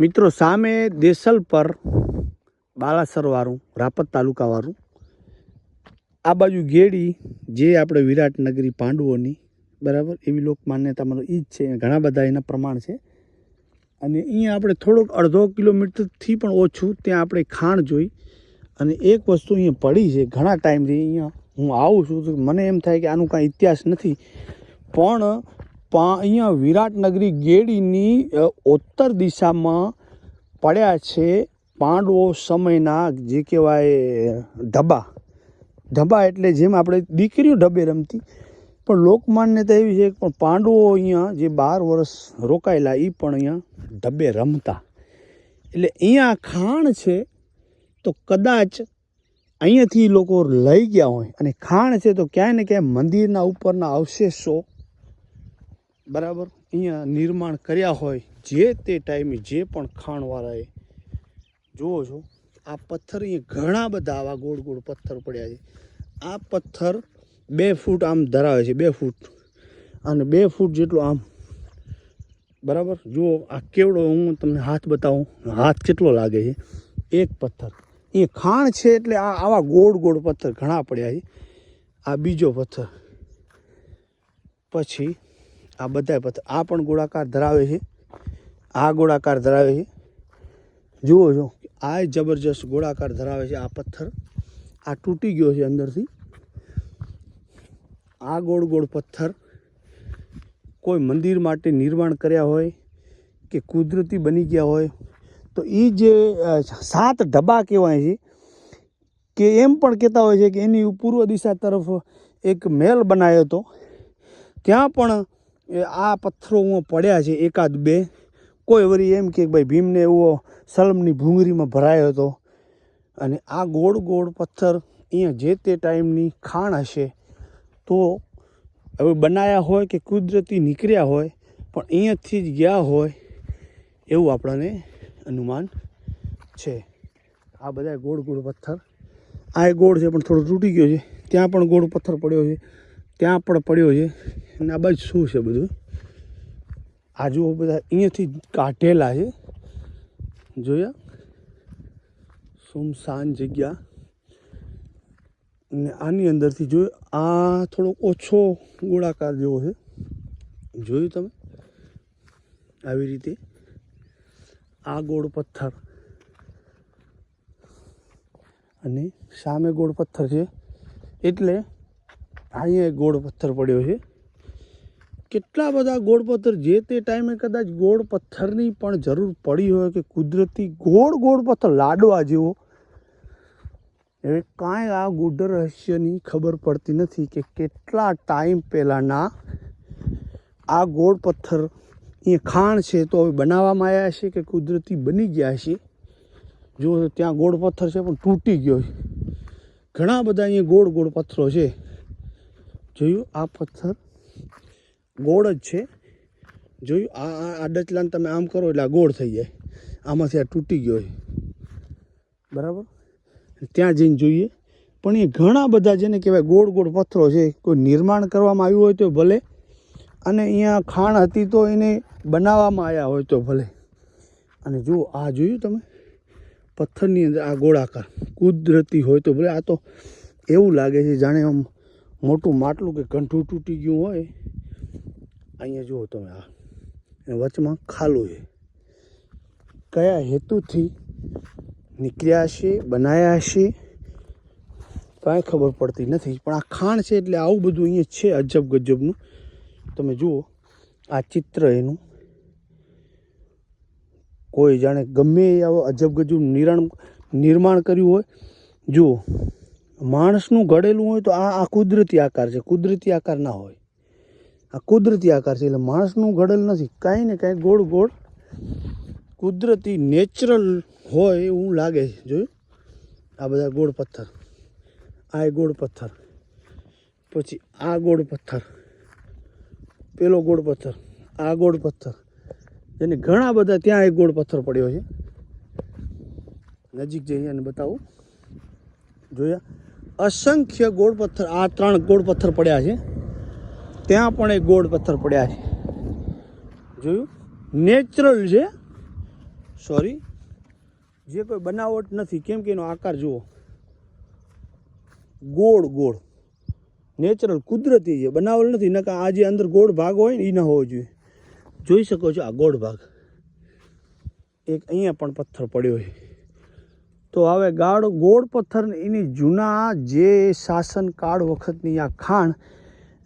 મિત્રો, સામે દેસલ પર બાલાસરવાળું રાપત તાલુકાવાળું આ બાજુ ગેડી જે આપણે વિરાટનગરી પાંડવોની, બરાબર? એવી લોક માન્યતામાં એ જ છે. ઘણા બધા એના પ્રમાણ છે. અને અહીંયા આપણે થોડોક અડધો કિલોમીટરથી પણ ઓછું ત્યાં આપણે ખાણ જોઈ. અને એક વસ્તુ અહીંયા પડી છે. ઘણા ટાઈમથી અહીંયા હું આવું છું મને એમ થાય કે આનું કાંઈ ઇતિહાસ નથી. પણ પા, અહીંયા વિરાટનગરી ગેડીની ઉત્તર દિશામાં પડ્યા છે પાંડવો સમયના, જે કહેવાય ધબા ધબા એટલે જેમ આપણે દીકરીઓ ઢબે રમતી, પણ લોકમાન્યતા એવી છે પણ પાંડવો અહીંયા જે બાર વર્ષ રોકાયેલા એ પણ અહીંયા ઢબે રમતા. એટલે અહીંયા ખાણ છે, તો કદાચ અહીંયાથી લોકો લઈ ગયા હોય. અને ખાણ છે તો ક્યાંય ને ક્યાંય મંદિરના ઉપરના અવશેષો બરાબર? અહીંયા નિર્માણ કર્યા હોય, જે તે ટાઈમે જે પણ ખાણવાળાએ, જુઓ છો, આ પથ્થર અહીંયા ઘણા બધા આવા ગોળ ગોળ પથ્થર પડ્યા છે. આ પથ્થર બે ફૂટ આમ ધરાવે છે, બે ફૂટ. અને બે ફૂટ જેટલો આમ. બરાબર? જુઓ, આ કેવડો હું તમને હાથ બતાવું. હાથ કેટલો લાગે છે? એક પથ્થર. એ ખાણ છે એટલે આ આવા ગોળ ગોળ પથ્થર ઘણા પડ્યા છે. આ બીજો પથ્થર. પછી આ બધા પથ્થર આ પણ ગોળાકાર ધરાવે છે. આ ગોળાકાર ધરાવે છે. જુઓ છો આ જબરજસ્ત ગોળાકાર ધરાવે છે આ પથ્થર. આ તૂટી ગયો છે અંદરથી. આ ગોળ ગોળ પથ્થર કોઈ મંદિર માટે નિર્માણ કર્યા હોય કે કુદરતી બની ગયા હોય, તો એ જે સાત ઢબા કહેવાય છે કે એમ પણ કહેતા હોય છે કે એની પૂર્વ દિશા તરફ એક મહેલ બનાવ્યો હતો. ત્યાં પણ આ પથ્થરો હું પડ્યા છે એકાદ બે. કોઈ વળી એમ કે ભાઈ ભીમને એવો સલમની ભૂંગરીમાં ભરાયો હતો. અને આ ગોળ ગોળ પથ્થર અહીંયા જે તે ટાઈમની ખાણ હશે તો હવે બનાવ્યા હોય કે કુદરતી નીકળ્યા હોય, પણ અહીંયાથી જ ગયા હોય એવું આપણને અનુમાન છે. આ બધા ગોળ ગોળ પથ્થર. આ ગોળ છે પણ થોડો તૂટી ગયો છે. ત્યાં પણ ગોળ પથ્થર પડ્યો છે. ત્યાં પણ પડ્યો છે. અને આ બાજુ શું છે બધું? આ જુઓ બધા અહીંયાથી કાઢેલા છે. જોયા? સુમસાન જગ્યા. ને આની અંદરથી જોયું આ થોડોક ઓછો ગોળાકાર જેવો છે. જોયું તમે? આવી રીતે આ ગોળ પથ્થર. અને સામે ગોળ પથ્થર છે. એટલે અહીંયા ગોળ પથ્થર પડ્યો છે. કેટલા બધા ગોળ પથ્થર, જે તે ટાઈમે કદાચ ગોળ પથ્થરની પણ જરૂર પડી હોય કે કુદરતી ગોળ ગોળ પથ્થર, લાડવા જેવો. હવે કાંઈ આ ગુઢ રહસ્યની ખબર પડતી નથી કે કેટલા ટાઈમ પહેલાંના આ ગોળ પથ્થર એ ખાણ છે તો હવે બનાવવામાં આવ્યા છે કે કુદરતી બની ગયા છે. જો ત્યાં ગોળ પથ્થર છે પણ તૂટી ગયો છે. ઘણા બધા અહીંયા ગોળ ગોળ પથ્થરો છે. જોયું આ પથ્થર? ગોળ જ છે. જોયું? આ આ આ તમે આમ કરો એટલે આ ગોળ થઈ જાય. આમાંથી આ તૂટી ગયો હોય બરાબર? ત્યાં જઈને જોઈએ. પણ એ ઘણા બધા જેને કહેવાય ગોળ ગોળ પથ્થરો છે, કોઈ નિર્માણ કરવામાં આવ્યું હોય તો ભલે. અને અહીંયા ખાણ હતી તો એને બનાવવામાં આવ્યા હોય તો ભલે. અને જુઓ, આ જોયું તમે? પથ્થરની અંદર આ ગોળાકાર. કુદરતી હોય તો ભલે. આ તો એવું લાગે છે, જાણે આમ મોટું માટલું કે કંઠું તૂટી ગયું હોય, અહીંયા જુઓ તમે આ. અને વચમાં ખાલું છે. કયા હેતુથી નીકળ્યા છે બનાવ્યા છે, કાંઈ ખબર પડતી નથી. પણ આ ખાણ છે એટલે આવું બધું અહીંયા છે, અજબ ગજબનું. તમે જુઓ, આ ચિત્ર એનું કોઈ જાણે ગમે આવો અજબ ગજબ નિર્માણ નિર્માણ કર્યું હોય. જુઓ માણસનું ઘડેલું હોય તો આ આ કુદરતી આકાર છે. કુદરતી આકાર ના હોય. આ કુદરતી આકાર છે એટલે માણસનું ઘડેલ નથી. કાંઈ ને કાંઈ ગોળ ગોળ કુદરતી નેચરલ હોય એવું લાગે છે. જોયું? આ બધા ગોળ પથ્થર. આ ગોળ પથ્થર. પછી આ ગોળ પથ્થર. પેલો ગોળ પથ્થર. આ ગોળ પથ્થર. એને ઘણા બધા ત્યાં એક ગોળ પથ્થર પડ્યો છે. નજીક જઈએ અને બતાવું. જોયા? અસંખ્ય ગોળ પથ્થર, આ ત્રણ ગોળ પથ્થર પડ્યા છે. ત્યાં પણ એક ગોળ પથ્થર પડ્યા છે. જોયું? નેચરલ છે. સોરી જે કોઈ બનાવટ નથી, કેમ કે એનો આકાર જુઓ. ગોળ ગોળ. નેચરલ, કુદરતી છે. બનાવેલ નથી નકા આ જે અંદર ગોળ ભાગ હોય ને એ ન હોવો જોઈએ. જોઈ શકો છો આ ગોળ ભાગ. એક અહીંયા પણ પથ્થર પડ્યો છે. તો હવે ગાળો ગોળ પથ્થર એની જૂના જે શાસનકાળ વખતની આ ખાણ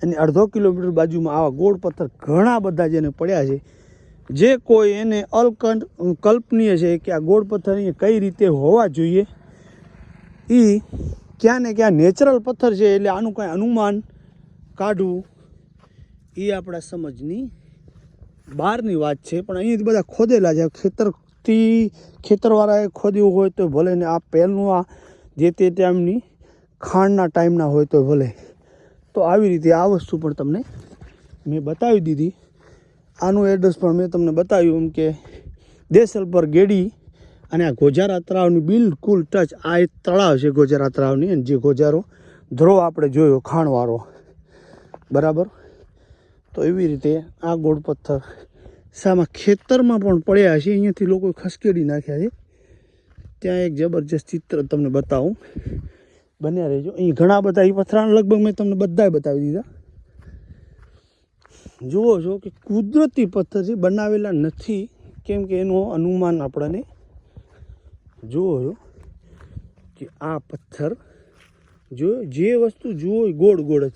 એની અડધો કિલોમીટર બાજુમાં આવા ગોળ પથ્થર ઘણા બધા જેને પડ્યા છે. જે કોઈ એને અલ્કન કલ્પનીય છે કે આ ગોળ પથ્થર અહીંયા કઈ રીતે હોવા જોઈએ. એ ક્યાં ને ક્યાં નેચરલ પથ્થર છે એટલે આનું કાંઈ અનુમાન કાઢવું એ આપણા સમજની બહારની વાત છે. પણ અહીંયાથી બધા ખોદેલા છે. ખેતરથી ખેતરવાળાએ ખોદ્યું હોય તો ભલે ને આ પહેલનું આ જે તે ટાઈમની ખાણના ટાઈમના હોય તો ભલે. તો આવી રીતે આ વસ્તુ પણ તમને મેં બતાવી દીધી. આનું એડ્રેસ પણ મેં તમને બતાવ્યું એમ કે દેસલ પર ગેડી અને આ ગોજારા તળાવની બિલકુલ ટચ આ એક તળાવ છે ગોજારા તળાવની અને જે ગોજારો ધ્રો આપણે જોયો ખાણવાળો બરાબર? તો એવી રીતે આ ગોળ પથ્થર સામા ખેતરમાં પણ પડ્યા છે. અહીંયાથી લોકો ખસકેડી નાખ્યા છે. ત્યાં એક જબરજસ્ત ચિત્ર તમને બતાવું. બન્યા રહેજો. અહીં ઘણા બધા એ પથ્થરાના લગભગ મેં તમને બધાએ બતાવી દીધા. જુઓ છો કે કુદરતી પથ્થર છે, બનાવેલા નથી. કેમ કે એનું અનુમાન આપણને જુઓ છો કે આ પથ્થર જો, જે વસ્તુ જુઓ ગોળ ગોળ જ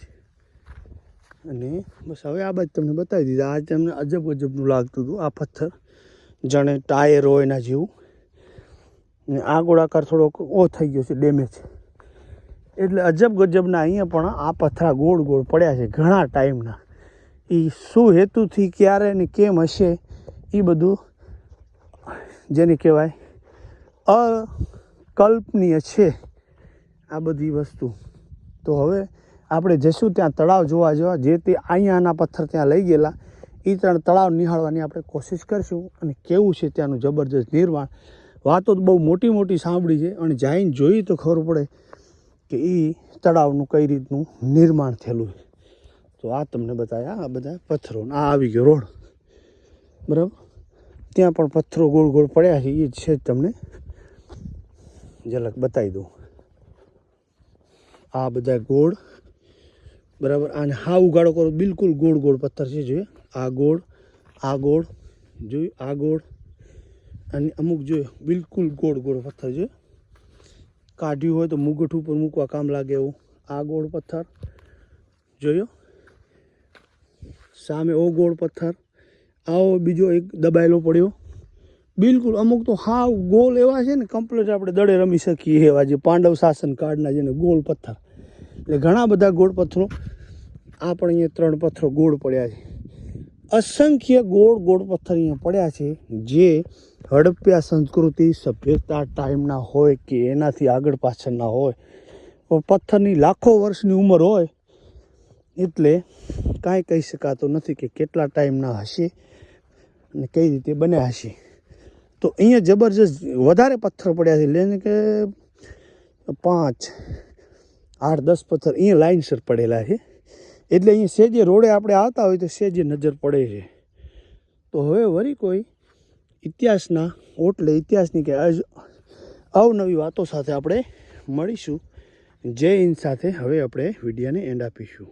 અને બસ હવે આ બાજુ તમને બતાવી દીધા. આ તમને અજબ ગજબનું લાગતું હતું, આ પથ્થર. જાણે ટાયર હોય એના જેવું. ને આ ગોળાકાર થોડોક ઓ થઈ ગયો છે ડેમેજ એટલે અજબ ગજબના અહીંયા પણ આ પથ્થરા ગોળ ગોળ પડ્યા છે, ઘણા ટાઈમના. એ શું હેતુથી, ક્યારે ને કેમ હશે એ બધું જેને કહેવાય અકલ્પનીય છે આ બધી વસ્તુ. તો હવે આપણે જશું ત્યાં તળાવ જોવા જવા, જે તે અહીંયાના પથ્થર ત્યાં લઈ ગયેલા. એ ત્રણ તળાવ નિહાળવાની આપણે કોશિશ કરીશું અને કેવું છે ત્યાંનું જબરજસ્ત નિર્માણ. વાતો તો બહુ મોટી મોટી સાંભળી છે, અને જઈને જોઈ તો ખબર પડે કે એ તળાવનું કઈ રીતનું નિર્માણ થયેલું છે. તો આ તમને બતાવ્યા આ બધા પથ્થરો. આ આવી ગયો રોડ. બરાબર? ત્યાં પણ પથ્થરો ગોળ ગોળ પડ્યા છે એ છે તમને ઝલક બતાવી દઉં. આ બધા ગોળ બરાબર? આને હા ઉગાડો કરો. બિલકુલ ગોળ ગોળ પથ્થર છે, જોઈએ. આ ગોળ આ ગોળ, જોયું? આ ગોળ. અને અમુક, જોયો? બિલકુલ ગોળ ગોળ પથ્થર છે કાઢ્યું હોય તો મુગઠ ઉપર મૂકવા કામ લાગે એવું. આ ગોળ પથ્થર, જોયો? સામે ઓ ગોળ પથ્થર. આવો બીજો એક દબાયેલો પડ્યો. બિલકુલ અમુક તો હાવ ગોલ એવા છે ને કમ્પ્લીટ આપણે દડે રમી શકીએ એવા જે પાંડવ શાસન કાળના જેને ગોળ પથ્થર. એટલે ઘણા બધા ગોળ પથ્થરો, આ પણ અહીંયા ત્રણ પથ્થરો ગોળ પડ્યા છે. અસંખ્ય ગોળ ગોળ પથ્થર અહીંયા પડ્યા છે, જે હડપ્યા સંસ્કૃતિ સભ્યતા ટાઈમના હોય કે એનાથી આગળ પાછળના હોય. પણ પથ્થરની લાખો વર્ષની ઉંમર હોય, એટલે કાંઈ કહી શકાતું નથી કે કેટલા ટાઈમના હશે અને કઈ રીતે બન્યા હશે. તો અહીંયા જબરજસ્ત વધારે પથ્થર પડ્યા છે, એટલે કે પાંચ આઠ, દસ પથ્થર અહીંયા લાઇનસર પડેલા છે. એટલે અહીંયા સેજે રોડે આપણે આવતા હોય તો સેજે નજર પડે છે. તો હવે વળી કોઈ ઇતિહાસના ઓટલે ઇતિહાસની કે અવનવી વાતો સાથે આપણે મળીશું. જય હિન્દ સાથે હવે આપણે વિડીયોને એન્ડ આપીશું.